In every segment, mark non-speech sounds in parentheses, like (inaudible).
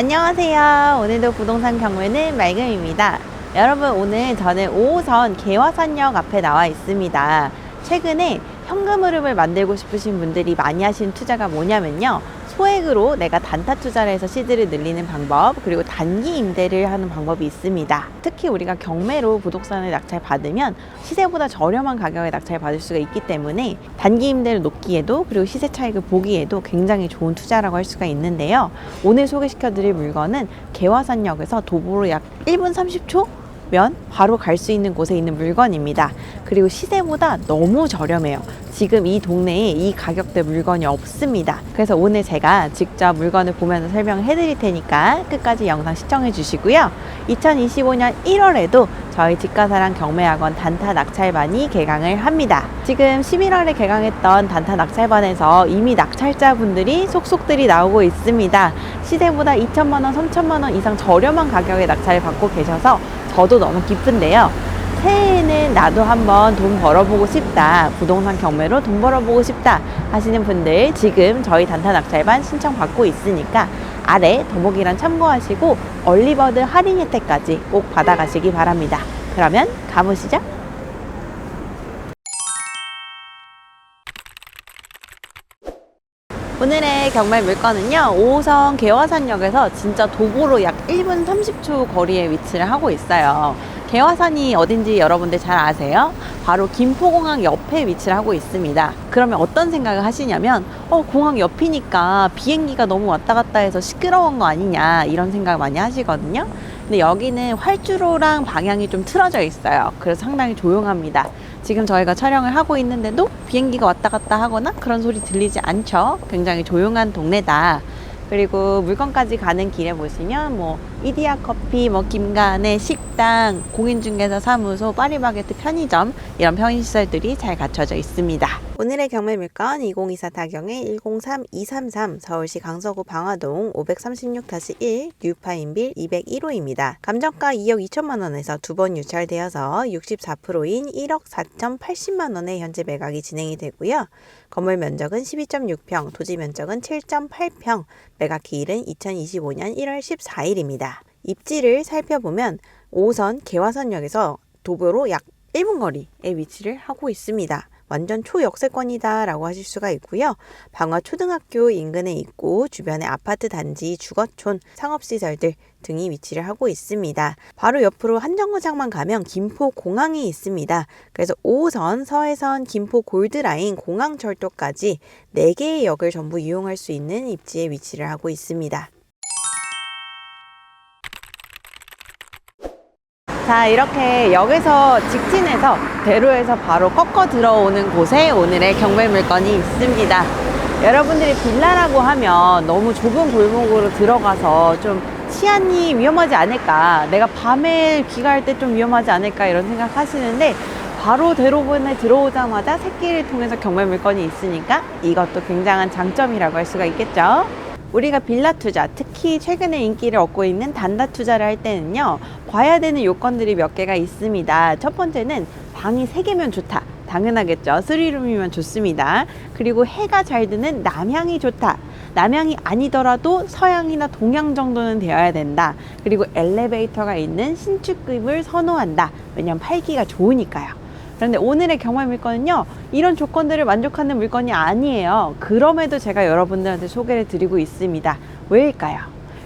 안녕하세요. 오늘도 부동산 경매는 맑음입니다. 여러분 오늘 저는 5호선 개화산역 앞에 나와 있습니다. 최근에 현금 흐름을 만들고 싶으신 분들이 많이 하시는 투자가 뭐냐면요. 소액으로 내가 단타 투자를 해서 시드를 늘리는 방법 그리고 단기 임대를 하는 방법이 있습니다. 특히 우리가 경매로 부동산을 낙찰 받으면 시세보다 저렴한 가격에 낙찰 받을 수가 있기 때문에 단기 임대를 놓기에도 그리고 시세 차익을 보기에도 굉장히 좋은 투자라고 할 수가 있는데요. 오늘 소개시켜 드릴 물건은 개화산역에서 도보로 약 1분 30초 면 바로 갈 수 있는 곳에 있는 물건입니다. 그리고 시세보다 너무 저렴해요. 지금 이 동네에 이 가격대 물건이 없습니다. 그래서 오늘 제가 직접 물건을 보면서 설명을 해드릴 테니까 끝까지 영상 시청해 주시고요. 2025년 1월에도 저희 집가사랑 경매학원 단타 낙찰반이 개강을 합니다. 지금 11월에 개강했던 단타 낙찰반에서 이미 낙찰자분들이 속속들이 나오고 있습니다. 시세보다 2천만 원, 3천만 원 이상 저렴한 가격에 낙찰을 받고 계셔서 저도 너무 기쁜데요. 새해에는 나도 한번 돈 벌어보고 싶다. 부동산 경매로 돈 벌어보고 싶다. 하시는 분들 지금 저희 단타 낙찰반 신청 받고 있으니까 아래 더보기란 참고하시고 얼리버드 할인 혜택까지 꼭 받아가시기 바랍니다. 그러면 가보시죠. 오늘의 경매 물건은요, 5호선 개화산역에서 진짜 도보로 약 1분 30초 거리에 위치를 하고 있어요. 개화산이 어딘지 여러분들 잘 아세요? 바로 김포공항 옆에 위치를 하고 있습니다. 그러면 어떤 생각을 하시냐면, 어, 공항 옆이니까 비행기가 너무 왔다 갔다 해서 시끄러운 거 아니냐, 이런 생각을 많이 하시거든요. 근데 여기는 활주로랑 방향이 좀 틀어져 있어요. 그래서 상당히 조용합니다. 지금 저희가 촬영을 하고 있는데도 비행기가 왔다 갔다 하거나 그런 소리 들리지 않죠. 굉장히 조용한 동네다. 그리고 물건까지 가는 길에 보시면 뭐 이디야 커피, 뭐 김간의 식당, 공인중개사 사무소, 파리바게트 편의점 이런 편의시설들이 잘 갖춰져 있습니다. 오늘의 경매 물건 2024 다경의 103233 서울시 강서구 방화동 536-1 뉴파인빌 201호입니다. 감정가 2억 2천만 원에서 두 번 유찰되어서 64%인 1억 4,080만 원에 현재 매각이 진행이 되고요. 건물 면적은 12.6평, 토지 면적은 7.8평, 매각 기일은 2025년 1월 14일입니다. 입지를 살펴보면 5선 개화선역에서 도보로 약 1분 거리에 위치를 하고 있습니다. 완전 초역세권이다 라고 하실 수가 있고요. 방화 초등학교 인근에 있고 주변에 아파트 단지, 주거촌, 상업시설들 등이 위치를 하고 있습니다. 바로 옆으로 한정거장만 가면 김포 공항이 있습니다. 그래서 5호선, 서해선, 김포 골드라인, 공항철도까지 4개의 역을 전부 이용할 수 있는 입지에 위치를 하고 있습니다. 자 이렇게 역에서 직진해서 대로에서 바로 꺾어 들어오는 곳에 오늘의 경매 물건이 있습니다. 여러분들이 빌라라고 하면 너무 좁은 골목으로 들어가서 좀 치안이 위험하지 않을까? 내가 밤에 귀가할 때 좀 위험하지 않을까? 이런 생각 하시는데 바로 대로변에 들어오자마자 새길을 통해서 경매 물건이 있으니까 이것도 굉장한 장점이라고 할 수가 있겠죠 우리가 빌라 투자, 특히 최근에 인기를 얻고 있는 단다 투자를 할 때는요, 봐야 되는 요건들이 몇 개가 있습니다. 첫 번째는 방이 세개면 좋다. 당연하겠죠. 쓰리룸이면 좋습니다. 그리고 해가 잘 드는 남향이 좋다. 남향이 아니더라도 서향이나 동향 정도는 되어야 된다. 그리고 엘리베이터가 있는 신축급을 선호한다. 왜냐면 팔기가 좋으니까요. 그런데 오늘의 경매 물건은요, 이런 조건들을 만족하는 물건이 아니에요. 그럼에도 제가 여러분들한테 소개를 드리고 있습니다. 왜일까요?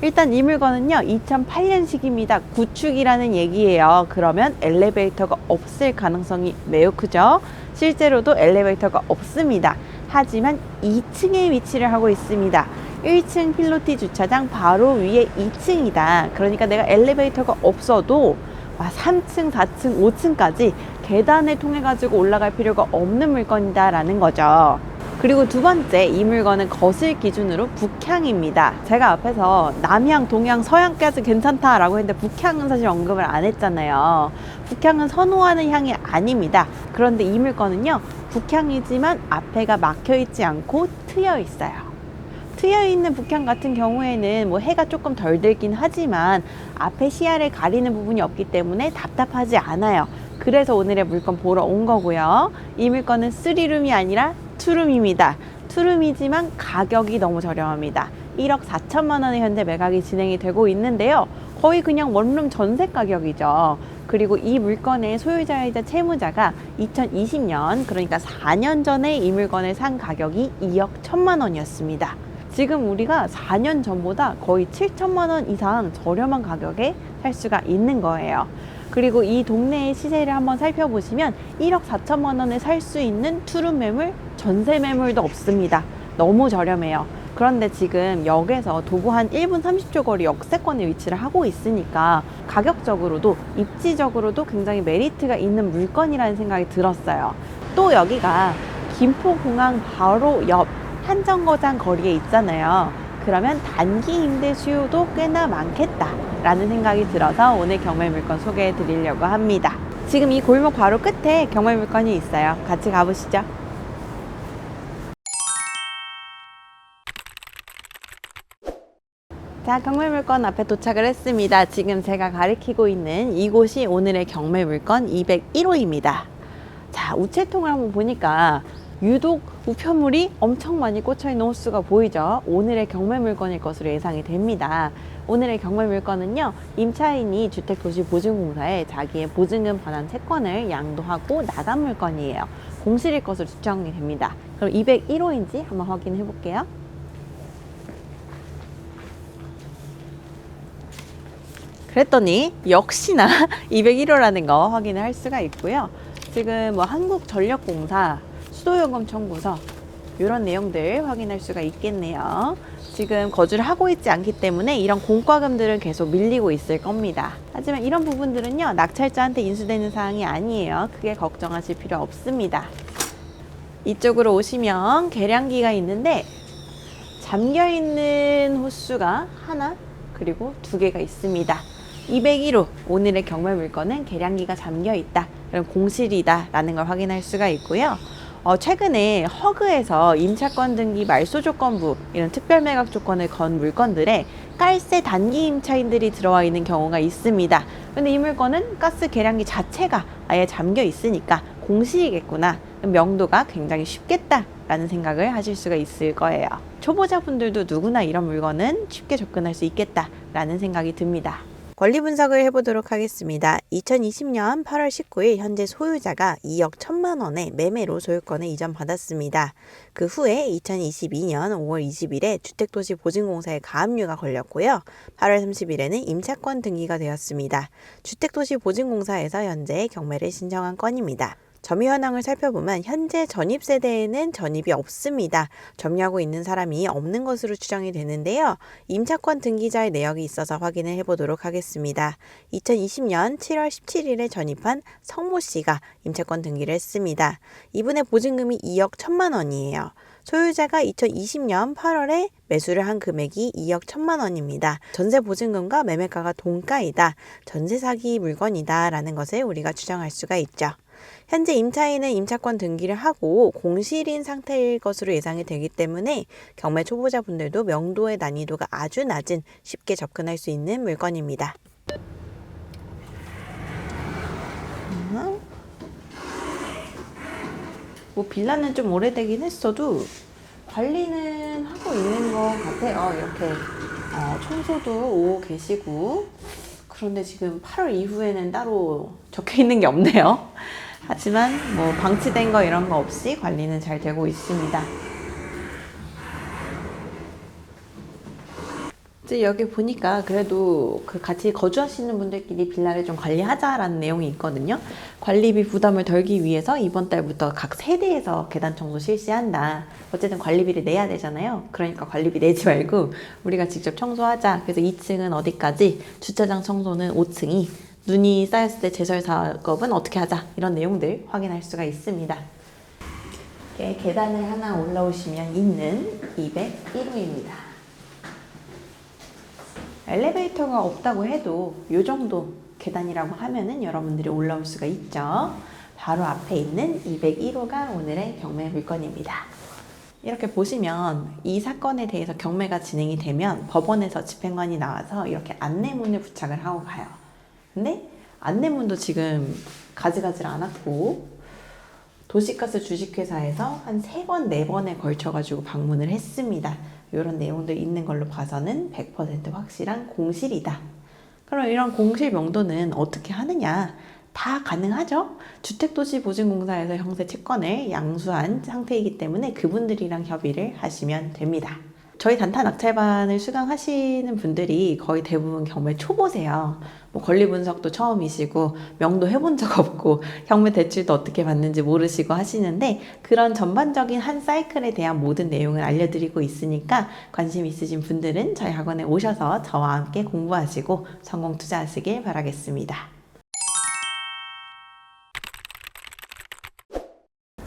일단 이 물건은요, 2008년식입니다. 구축이라는 얘기예요. 그러면 엘리베이터가 없을 가능성이 매우 크죠? 실제로도 엘리베이터가 없습니다. 하지만 2층에 위치를 하고 있습니다. 1층 필로티 주차장 바로 위에 2층이다. 그러니까 내가 엘리베이터가 없어도 3층, 4층, 5층까지 계단을 통해 가지고 올라갈 필요가 없는 물건이다라는 거죠. 그리고 두 번째, 이 물건은 거실 기준으로 북향입니다. 제가 앞에서 남향, 동향, 서향까지 괜찮다라고 했는데 북향은 사실 언급을 안 했잖아요. 북향은 선호하는 향이 아닙니다. 그런데 이 물건은요, 북향이지만 앞에가 막혀 있지 않고 트여 있어요. 트여 있는 북향 같은 경우에는 뭐 해가 조금 덜 들긴 하지만 앞에 시야를 가리는 부분이 없기 때문에 답답하지 않아요. 그래서 오늘의 물건 보러 온 거고요. 이 물건은 쓰리룸이 아니라 투룸입니다. 투룸이지만 가격이 너무 저렴합니다. 1억 4천만 원에 현재 매각이 진행이 되고 있는데요. 거의 그냥 원룸 전세 가격이죠. 그리고 이 물건의 소유자이자 채무자가 2020년 그러니까 4년 전에 이 물건을 산 가격이 2억 1천만 원이었습니다. 지금 우리가 4년 전보다 거의 7천만 원 이상 저렴한 가격에 살 수가 있는 거예요. 그리고 이 동네의 시세를 한번 살펴보시면 1억 4천만 원에 살 수 있는 투룸 매물, 전세 매물도 없습니다. 너무 저렴해요. 그런데 지금 역에서 도보 한 1분 30초 거리 역세권에 위치를 하고 있으니까 가격적으로도 입지적으로도 굉장히 메리트가 있는 물건이라는 생각이 들었어요. 또 여기가 김포공항 바로 옆 한 정거장 거리에 있잖아요. 그러면 단기 임대 수요도 꽤나 많겠다라는 생각이 들어서 오늘 경매 물건 소개해 드리려고 합니다. 지금 이 골목 바로 끝에 경매 물건이 있어요. 같이 가보시죠. 자, 경매 물건 앞에 도착을 했습니다. 지금 제가 가리키고 있는 이곳이 오늘의 경매 물건 201호입니다. 자, 우체통을 한번 보니까 유독 우편물이 엄청 많이 꽂혀 있는 호수가 보이죠. 오늘의 경매 물건일 것으로 예상이 됩니다. 오늘의 경매 물건은요, 임차인이 주택도시보증공사에 자기의 보증금 반환 채권을 양도하고 나간 물건이에요. 공실일 것으로 추정이 됩니다. 그럼 201호인지 한번 확인해 볼게요. 그랬더니 역시나 (laughs) 201호라는 거 확인을 할 수가 있고요. 지금 뭐 한국전력공사 수도요금 청구서 이런 내용들 확인할 수가 있겠네요. 지금 거주를 하고 있지 않기 때문에 이런 공과금들은 계속 밀리고 있을 겁니다. 하지만 이런 부분들은요 낙찰자한테 인수되는 사항이 아니에요. 크게 걱정하실 필요 없습니다. 이쪽으로 오시면 계량기가 있는데 잠겨 있는 호수가 하나 그리고 두 개가 있습니다. 201호 오늘의 경매 물건은 계량기가 잠겨 있다. 그럼 공실이다라는 걸 확인할 수가 있고요. 어, 최근에 허그에서 임차권 등기 말소 조건부 이런 특별 매각 조건을 건 물건들에 깔세 단기 임차인들이 들어와 있는 경우가 있습니다. 근데 이 물건은 가스 계량기 자체가 아예 잠겨 있으니까 공실이겠구나. 그럼 명도가 굉장히 쉽겠다라는 생각을 하실 수가 있을 거예요. 초보자분들도 누구나 이런 물건은 쉽게 접근할 수 있겠다라는 생각이 듭니다. 권리 분석을 해보도록 하겠습니다. 2020년 8월 19일 현재 소유자가 2억 1천만 원의 매매로 소유권을 이전받았습니다. 그 후에 2022년 5월 20일에 주택도시보증공사에 가압류가 걸렸고요. 8월 30일에는 임차권 등기가 되었습니다. 주택도시보증공사에서 현재 경매를 신청한 건입니다. 점유 현황을 살펴보면 현재 전입 세대에는 전입이 없습니다. 점유하고 있는 사람이 없는 것으로 추정이 되는데요. 임차권 등기자의 내역이 있어서 확인을 해보도록 하겠습니다. 2020년 7월 17일에 전입한 성모 씨가 임차권 등기를 했습니다. 이분의 보증금이 2억 1천만 원이에요. 소유자가 2020년 8월에 매수를 한 금액이 2억 1천만 원입니다. 전세 보증금과 매매가가 동가이다. 전세 사기 물건이다. 라는 것을 우리가 추정할 수가 있죠. 현재 임차인은 임차권 등기를 하고 공실인 상태일 것으로 예상이 되기 때문에 경매 초보자분들도 명도의 난이도가 아주 낮은 쉽게 접근할 수 있는 물건입니다. 음. 뭐 빌라는 좀 오래되긴 했어도 관리는 하고 있는 것 같아요. 이렇게 어, 청소도 오고 계시고 그런데 지금 8월 이후에는 따로 적혀 있는 게 없네요. 하지만 뭐 방치된 거 이런 거 없이 관리는 잘 되고 있습니다. 이제 여기 보니까 그래도 그 같이 거주하시는 분들끼리 빌라를 좀 관리하자라는 내용이 있거든요. 관리비 부담을 덜기 위해서 이번 달부터 각 세대에서 계단 청소 실시한다. 어쨌든 관리비를 내야 되잖아요. 그러니까 관리비 내지 말고 우리가 직접 청소하자. 그래서 2층은 어디까지, 주차장 청소는 5층이, 눈이 쌓였을 때 제설 작업은 어떻게 하자. 이런 내용들 확인할 수가 있습니다. 이렇게 계단을 하나 올라오시면 있는 201호입니다. 엘리베이터가 없다고 해도 이 정도 계단이라고 하면은 여러분들이 올라올 수가 있죠. 바로 앞에 있는 201호가 오늘의 경매 물건입니다. 이렇게 보시면 이 사건에 대해서 경매가 진행이 되면 법원에서 집행관이 나와서 이렇게 안내문을 부착을 하고 가요. 근데 안내문도 지금 가져가질 않았고 도시가스 주식회사에서 한 세 번, 네 번에 걸쳐가지고 방문을 했습니다. 이런 내용들 있는 걸로 봐서는 100% 확실한 공실이다. 그럼 이런 공실 명도는 어떻게 하느냐? 다 가능하죠. 주택도시보증공사에서 형세 채권을 양수한 상태이기 때문에 그분들이랑 협의를 하시면 됩니다. 저희 단타 낙찰반을 수강하시는 분들이 거의 대부분 경매 초보세요. 뭐 권리 분석도 처음이시고 명도 해본 적 없고 경매 대출도 어떻게 받는지 모르시고 하시는데 그런 전반적인 한 사이클에 대한 모든 내용을 알려드리고 있으니까 관심 있으신 분들은 저희 학원에 오셔서 저와 함께 공부하시고 성공 투자하시길 바라겠습니다.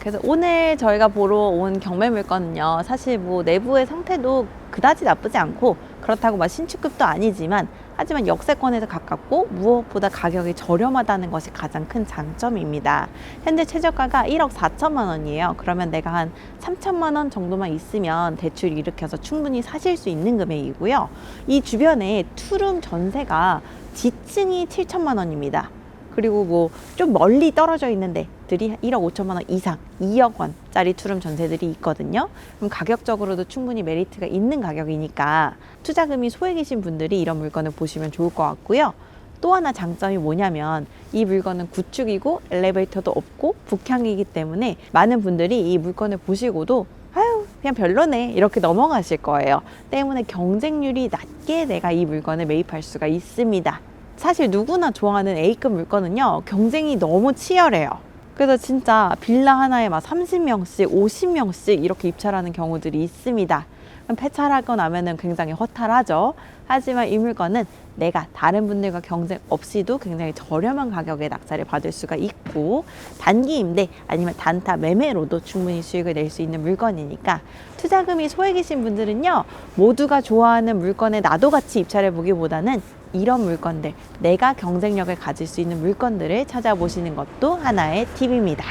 그래서 오늘 저희가 보러 온 경매 물건은요, 사실 뭐 내부의 상태도 그다지 나쁘지 않고 그렇다고 막 신축급도 아니지만 하지만 역세권에서 가깝고 무엇보다 가격이 저렴하다는 것이 가장 큰 장점입니다. 현재 최저가가 1억 4천만 원이에요. 그러면 내가 한 3천만 원 정도만 있으면 대출 일으켜서 충분히 사실 수 있는 금액이고요. 이 주변에 투룸 전세가 지층이 7천만 원입니다. 그리고 뭐 좀 멀리 떨어져 있는 데 들이 1억 5천만 원 이상, 2억 원짜리 투룸 전세들이 있거든요. 그럼 가격적으로도 충분히 메리트가 있는 가격이니까 투자금이 소액이신 분들이 이런 물건을 보시면 좋을 것 같고요. 또 하나 장점이 뭐냐면 이 물건은 구축이고 엘리베이터도 없고 북향이기 때문에 많은 분들이 이 물건을 보시고도 아유 그냥 별로네 이렇게 넘어가실 거예요. 때문에 경쟁률이 낮게 내가 이 물건을 매입할 수가 있습니다. 사실 누구나 좋아하는 A급 물건은요 경쟁이 너무 치열해요. 그래서 진짜 빌라 하나에 막 30명씩, 50명씩 이렇게 입찰하는 경우들이 있습니다. 그럼 폐찰하고 나면은 굉장히 허탈하죠. 하지만 이 물건은 내가 다른 분들과 경쟁 없이도 굉장히 저렴한 가격에 낙찰을 받을 수가 있고 단기 임대 아니면 단타 매매로도 충분히 수익을 낼 수 있는 물건이니까 투자금이 소액이신 분들은요 모두가 좋아하는 물건에 나도 같이 입찰해 보기보다는 이런 물건들 내가 경쟁력을 가질 수 있는 물건들을 찾아보시는 것도 하나의 팁입니다.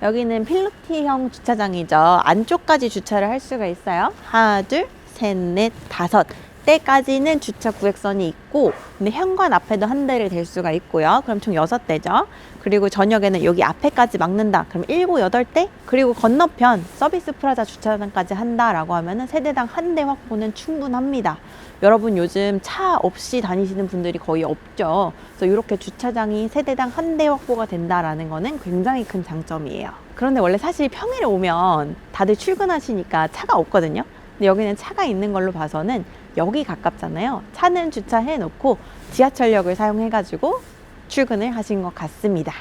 여기는 필로티형 주차장이죠. 안쪽까지 주차를 할 수가 있어요. 하나, 둘, 셋, 넷, 다섯. 때까지는 주차 구획선이 있고, 근데 현관 앞에도 한 대를 댈 수가 있고요. 그럼 총 여섯 대죠. 그리고 저녁에는 여기 앞에까지 막는다. 그럼 일곱, 여덟 대? 그리고 건너편 서비스 프라자 주차장까지 한다라고 하면은 세대당 한 대 확보는 충분합니다. 여러분 요즘 차 없이 다니시는 분들이 거의 없죠. 그래서 이렇게 주차장이 세대당 한 대 확보가 된다라는 거는 굉장히 큰 장점이에요. 그런데 원래 사실 평일에 오면 다들 출근하시니까 차가 없거든요. 근데 여기는 차가 있는 걸로 봐서는 여기 가깝잖아요. 차는 주차해 놓고 지하철역을 사용해 가지고 출근을 하신 것 같습니다.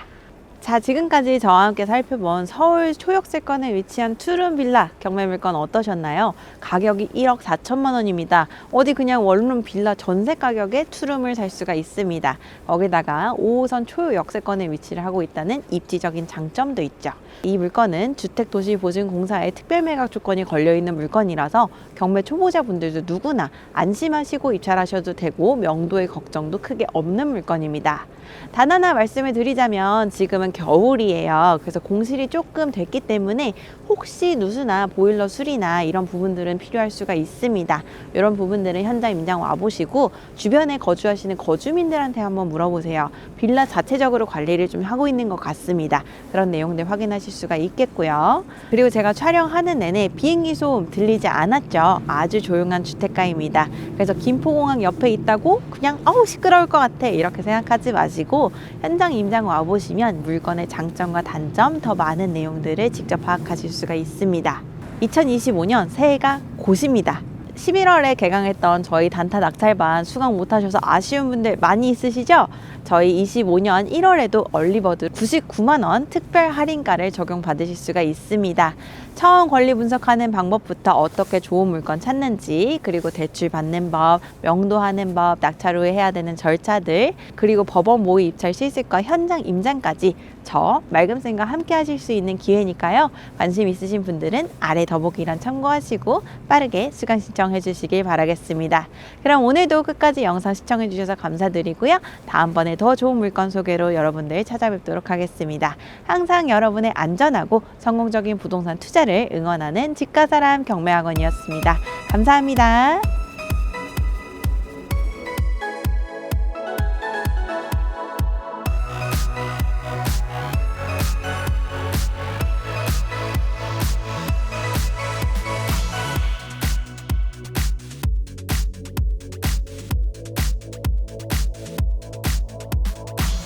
자, 지금까지 저와 함께 살펴본 서울 초역세권에 위치한 투룸 빌라 경매 물건 어떠셨나요? 가격이 1억 4천만 원입니다. 어디 그냥 원룸 빌라 전세 가격에 투룸을 살 수가 있습니다. 거기다가 5호선 초역세권에 위치를 하고 있다는 입지적인 장점도 있죠. 이 물건은 주택도시보증공사의 특별매각 조건이 걸려있는 물건이라서 경매 초보자분들도 누구나 안심하시고 입찰하셔도 되고 명도의 걱정도 크게 없는 물건입니다. 단 하나 말씀을 드리자면 지금은 겨울이에요. 그래서 공실이 조금 됐기 때문에 혹시 누수나 보일러 수리나 이런 부분들은 필요할 수가 있습니다. 이런 부분들은 현장 임장 와보시고 주변에 거주하시는 거주민들한테 한번 물어보세요. 빌라 자체적으로 관리를 좀 하고 있는 것 같습니다. 그런 내용들 확인하실 수가 있겠고요. 그리고 제가 촬영하는 내내 비행기 소음 들리지 않았죠. 아주 조용한 주택가입니다. 그래서 김포공항 옆에 있다고 그냥 어우 시끄러울 것 같아 이렇게 생각하지 마시고 현장 임장 와보시면 물건의 장점과 단점 더 많은 내용들을 직접 파악하실 수가 있습니다. 2025년 새해가 곧입니다. 11월에 개강했던 저희 단타 낙찰반 수강 못하셔서 아쉬운 분들 많이 있으시죠? 저희 25년 1월에도 얼리버드 99만원 특별 할인가를 적용받으실 수가 있습니다. 처음 권리 분석하는 방법부터 어떻게 좋은 물건 찾는지, 그리고 대출 받는 법, 명도하는 법, 낙찰 후에 해야 되는 절차들, 그리고 법원 모의 입찰 실습과 현장 임장까지 저 맑음쌤과 함께 하실 수 있는 기회니까요. 관심 있으신 분들은 아래 더보기란 참고하시고 빠르게 수강 신청해 주시길 바라겠습니다. 그럼 오늘도 끝까지 영상 시청해 주셔서 감사드리고요. 다음번에 더 좋은 물건 소개로 여러분들 찾아뵙도록 하겠습니다. 항상 여러분의 안전하고 성공적인 부동산 투자를 응원하는 집가사람 경매학원이었습니다. 감사합니다.